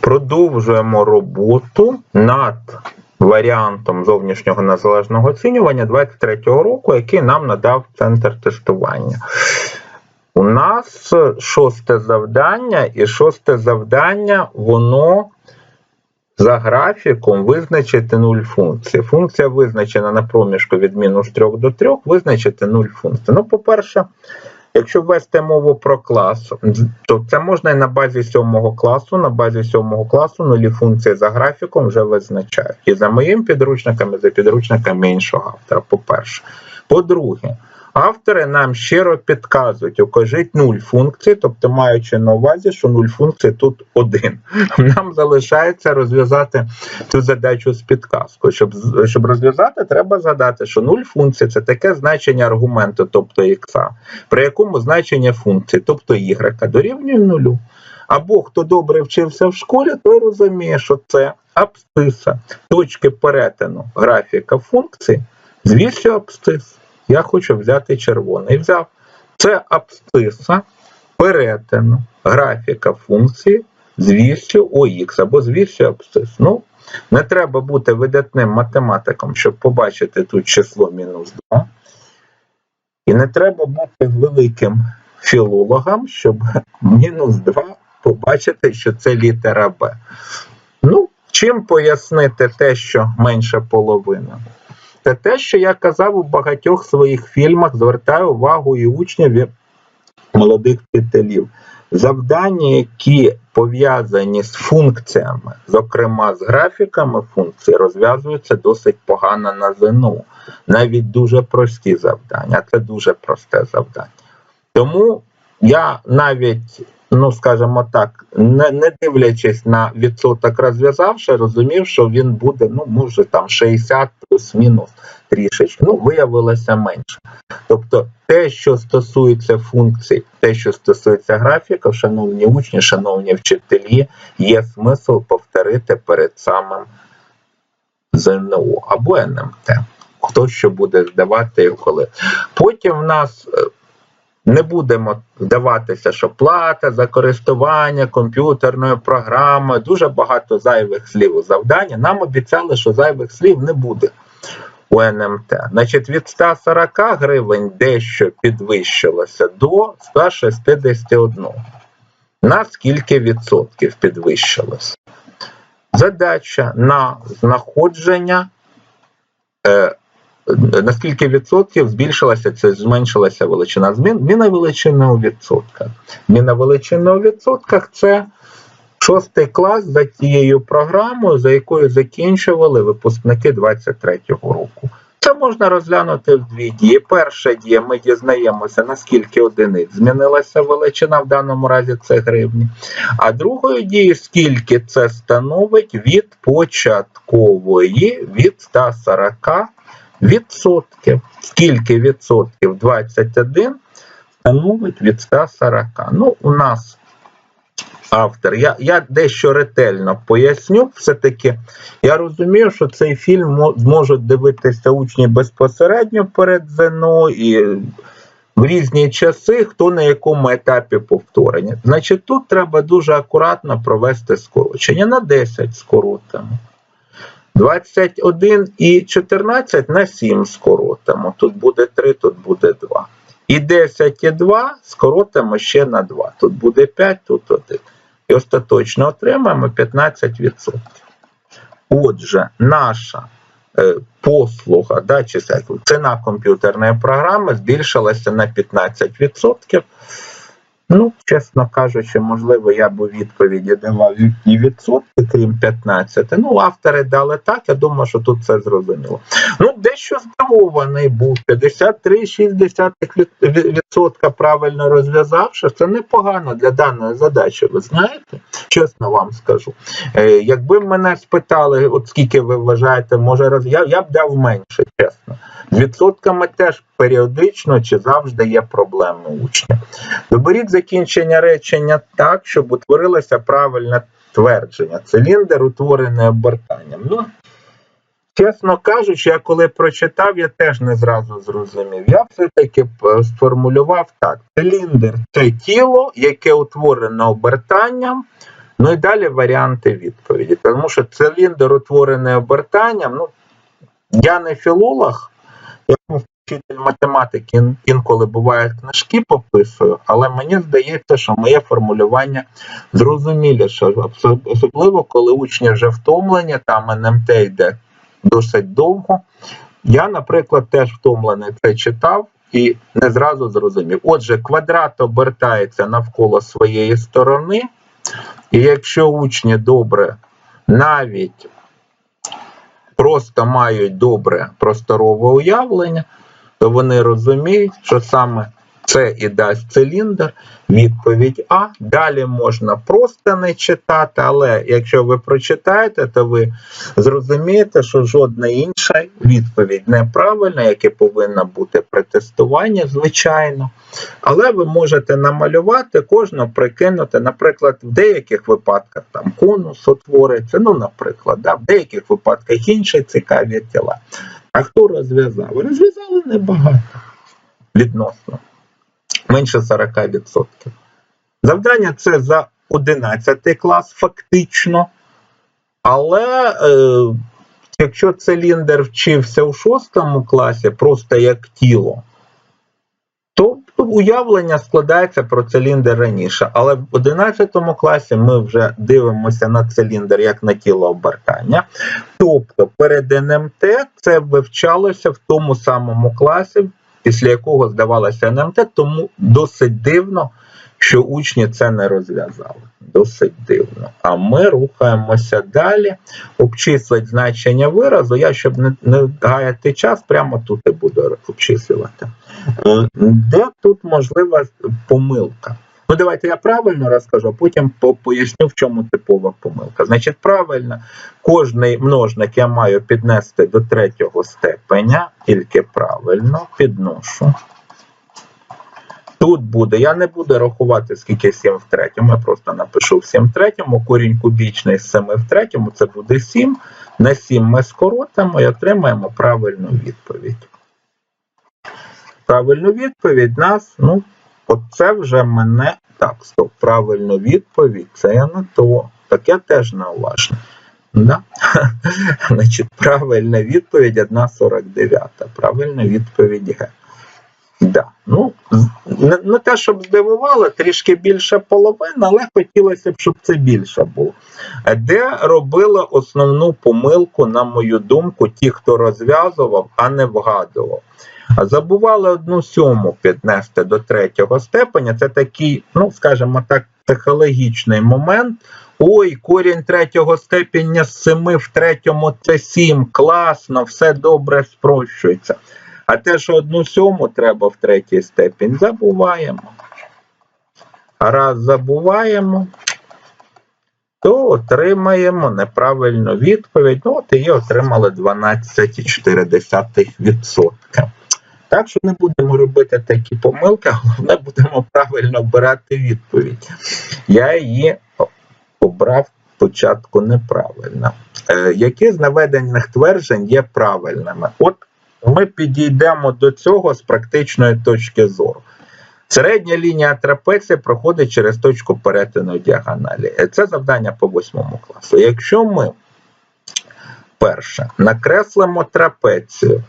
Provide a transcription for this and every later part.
Продовжуємо роботу над варіантом зовнішнього незалежного оцінювання 23-го року, який нам надав центр тестування. У нас шосте завдання, і шосте завдання, воно за графіком визначити нуль функції. Функція визначена на проміжку від мінус 3 до 3, визначити нуль функцій. Ну, по-перше, якщо ввести мову про клас, то це можна і на базі сьомого класу. На базі сьомого класу нулі функції за графіком вже визначають. І за моїм підручниками, за підручниками іншого автора, по-перше. По-друге, Автори нам щиро підказують, укажіть нуль функцій, тобто маючи на увазі, що нуль функцій тут один. Нам залишається розв'язати цю задачу з підказкою. Щоб щоб розв'язати, треба згадати, що нуль функцій це таке значення аргументу, тобто х, при якому значення функції, тобто y, дорівнює нулю. Або хто добре вчився в школі, той розуміє, що це абсциса точки перетину графіка функції з вісю абсцис я хочу взяти червоний. Взяв. Це абсциса перетину графіка функції з вісю ОХ або з вісю абсцис. Ну, не треба бути видатним математиком, щоб побачити тут число мінус 2. І не треба бути великим філологом, щоб мінус 2 побачити, що це літера Б. Ну, чим пояснити те, що менше половини? Це те, що я казав у багатьох своїх фільмах, звертаю увагу і учнів і молодих вчителів. Завдання, які пов'язані з функціями, зокрема з графіками функцій, розв'язуються досить погано на ЗНО. Навіть дуже прості завдання. Це дуже просте завдання. Тому я навіть ну скажімо так, не не дивлячись на відсоток розв'язавши, розумів, що він буде, ну, може там 60 плюс-мінус трішечки. Ну, виявилося менше. Тобто, те, що стосується функцій, те, що стосується графіків, шановні учні, шановні вчителі, є смисл повторити перед самим ЗНО або НМТ. Хто що буде здавати і коли. Потім в нас е, не будемо вдаватися, що плата за користування комп'ютерною програмою, дуже багато зайвих слів у завданні. Нам обіцяли, що зайвих слів не буде у НМТ. Значить, від 140 гривень дещо підвищилося до 161. На скільки відсотків підвищилося? Задача на знаходження е, на скільки відсотків збільшилася це зменшилася величина змін? Зміна величини у відсотках. Зміна величини у відсотках це шостий клас за тією програмою, за якою закінчували випускники 23-го року. Це можна розглянути в дві дії. Перша дія, ми дізнаємося, наскільки одиниць змінилася величина, в даному разі це гривні. А другою дією, скільки це становить від початкової від 140 відсотків. Скільки відсотків 21 становить від 140. Ну, у нас автор. Я я дещо ретельно поясню. Все-таки я розумію, що цей фільм зможуть дивитися учні безпосередньо перед ЗНО і в різні часи, хто на якому етапі повторення. Значить, тут треба дуже акуратно провести скорочення. На 10 скоротимо. 21 і 14 на 7 скоротимо. Тут буде 3, тут буде 2. І 10 і 2 скоротимо ще на 2. Тут буде 5, тут 1. І остаточно отримаємо 15%. Отже, наша е, послуга, да, чи ціна комп'ютерної програми збільшилася на 15%. Ну, чесно кажучи, можливо, я б у відповіді давав і відсотки, крім 15. Ну, автори дали так, я думаю, що тут все зрозуміло. Ну, дещо здивований був 53,6% правильно розв'язавши. Це непогано для даної задачі, ви знаєте? Чесно вам скажу. Е, Якби мене спитали, от скільки ви вважаєте, може роз... я, я б дав менше, чесно. Відсотками теж періодично чи завжди є проблеми учня. Доберіть закінчення речення так, щоб утворилося правильне твердження. Циліндр утворений обертанням. Ну, Чесно кажучи, я коли прочитав, я теж не зразу зрозумів. Я все-таки сформулював так: циліндр це тіло, яке утворене обертанням Ну і далі варіанти відповіді. Тому що циліндр утворений обертанням. Ну, я не філолог, я вчитель математики інколи буває книжки пописую, але мені здається, що моє формулювання зрозуміліше, Осо- особливо коли учні вже втомлені, там НМТ йде досить довго. Я, наприклад, теж втомлений це читав і не зразу зрозумів. Отже, квадрат обертається навколо своєї сторони, і якщо учні добре навіть просто мають добре просторове уявлення, то вони розуміють, що саме це і дасть циліндр, відповідь А. Далі можна просто не читати, але якщо ви прочитаєте, то ви зрозумієте, що жодна інша відповідь неправильна, яка повинна бути при тестуванні, звичайно. Але ви можете намалювати кожну прикинути, наприклад, в деяких випадках там конус утвориться, ну, наприклад, да, в деяких випадках інші цікаві тіла. А хто розв'язав? Розв'язали небагато відносно. Менше 40%. Завдання це за 11 клас, фактично. Але е, якщо циліндр вчився у 6 класі, просто як тіло, то уявлення складається про циліндр раніше. Але в 11 класі ми вже дивимося на циліндр як на тіло обертання. Тобто перед НМТ це вивчалося в тому самому класі, після якого здавалося НМТ, тому досить дивно, що учні це не розв'язали. Досить дивно. А ми рухаємося далі. Обчислить значення виразу. Я, щоб не, не гаяти час, прямо тут і буду обчислювати. Е, Де тут можлива помилка? Ну, давайте я правильно розкажу, а потім поясню, в чому типова помилка. Значить, правильно, кожний множник я маю піднести до третього степеня, тільки правильно підношу. Тут буде, я не буду рахувати, скільки 7 в третьому, я просто напишу 7 в третьому, корінь кубічний з 7 в третьому, це буде 7. На 7 ми скоротимо і отримаємо правильну відповідь. Правильну відповідь нас, ну, оце вже мене. Так, стоп, правильно відповідь, це я на то. Так я теж неуважний. Да? Значить, правильна відповідь 1,49. Правильна відповідь Г. Да. Ну, не, не те, щоб здивувало, трішки більше половини, але хотілося б, щоб це більше було. Де робили основну помилку, на мою думку, ті, хто розв'язував, а не вгадував. Забували одну сьому піднести до третього степеня. Це такий, ну скажімо так, психологічний момент. Ой, корінь третього степеня з 7 в третьому це 7, класно, все добре спрощується. А те, що одну сьому треба в третій степінь, забуваємо. А раз забуваємо, то отримаємо неправильну відповідь. Ну, от і отримали 12,4%. Так що не будемо робити такі помилки, головне будемо правильно обирати відповідь. Я її обрав спочатку неправильно. Е, які з наведених тверджень є правильними? От ми підійдемо до цього з практичної точки зору. Середня лінія трапеції проходить через точку перетину діагоналі. Це завдання по восьмому класу. Якщо ми перше накреслимо трапецію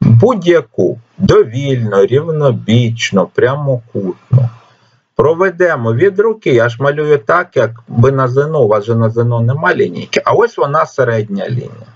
будь-яку довільно, рівнобічно, прямокутну, проведемо від руки, я ж малюю так, як ви на ЗНО, у вас же на ЗНО нема лінійки, а ось вона середня лінія.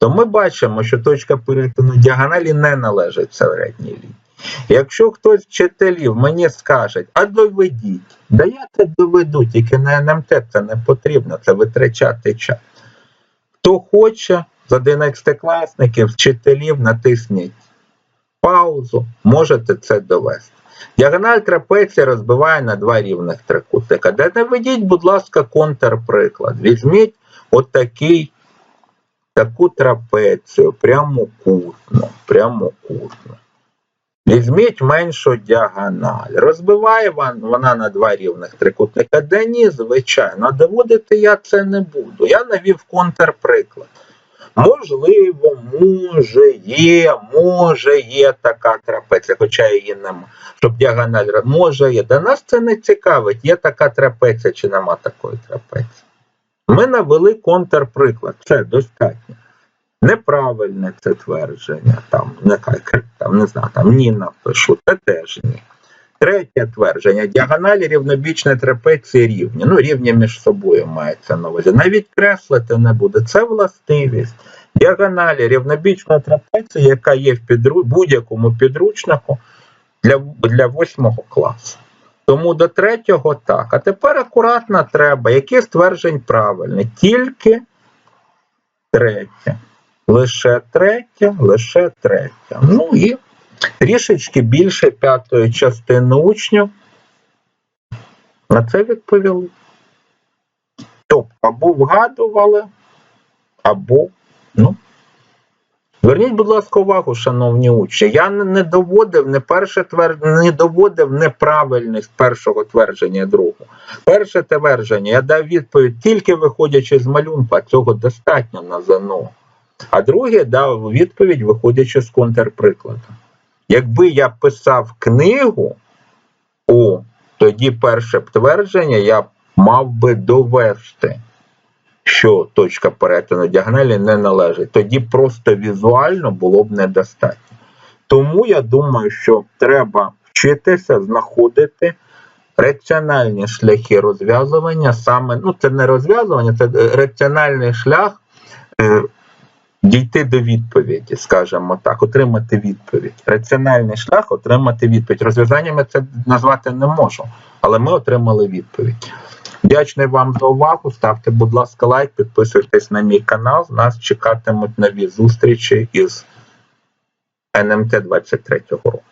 То ми бачимо, що точка перетину діагоналі не належить середній лінії. Якщо хтось з вчителів мені скаже, а доведіть, да я це доведу, тільки на НМТ це не потрібно, це витрачати час. Хто хоче з 11-класників, вчителів, натисніть паузу, можете це довести. Діагональ трапеції розбиває на два рівних трикутника. Де наведіть, будь ласка, контрприклад. Візьміть отакий, таку трапецію, прямокутну, прямокутну. Візьміть меншу діагональ. Розбиває вона на два рівних трикутника. Да ні, звичайно, доводити я це не буду. Я навів контрприклад. Можливо, може, є, може, є така трапеція, хоча її нема. Щоб діагональ може є. До нас це не цікавить, є така трапеція чи нема такої трапеції. Ми навели контрприклад, це достатньо. Неправильне це твердження, там, нехай там, не знаю, там ні напишу, це теж ні. Третє твердження: діагоналі рівнобічної трапеції рівні. Ну, рівні між собою мається на увазі. Навіть креслити не буде. Це властивість. Діагоналі рівнобічної трапеції, яка є в підру... будь-якому підручнику для, для восьмого класу. Тому до третього так. А тепер акуратно треба. Які стверджень правильні? Тільки третє. Лише третє, лише третє. Ну і трішечки більше п'ятої частини учнів на це відповіли. Тобто, або вгадували, або, ну. Зверніть, будь ласка, увагу, шановні учні. Я не, доводив не перше твер... не доводив неправильність першого твердження другого. Перше твердження я дав відповідь тільки виходячи з малюнку, а цього достатньо на ЗНО. А друге дав відповідь, виходячи з контрприкладу. Якби я писав книгу, о, тоді перше твердження я мав би довести, що точка перетину діагоналі не належить. Тоді просто візуально було б недостатньо. Тому я думаю, що треба вчитися знаходити раціональні шляхи розв'язування саме, ну це не розв'язування, це е, раціональний шлях. Дійти до відповіді, скажімо так, отримати відповідь. Раціональний шлях отримати відповідь. Розв'язанням я це назвати не можу, але ми отримали відповідь. Вдячний вам за увагу. Ставте, будь ласка, лайк, підписуйтесь на мій канал. Нас чекатимуть нові зустрічі із НМТ 23 року.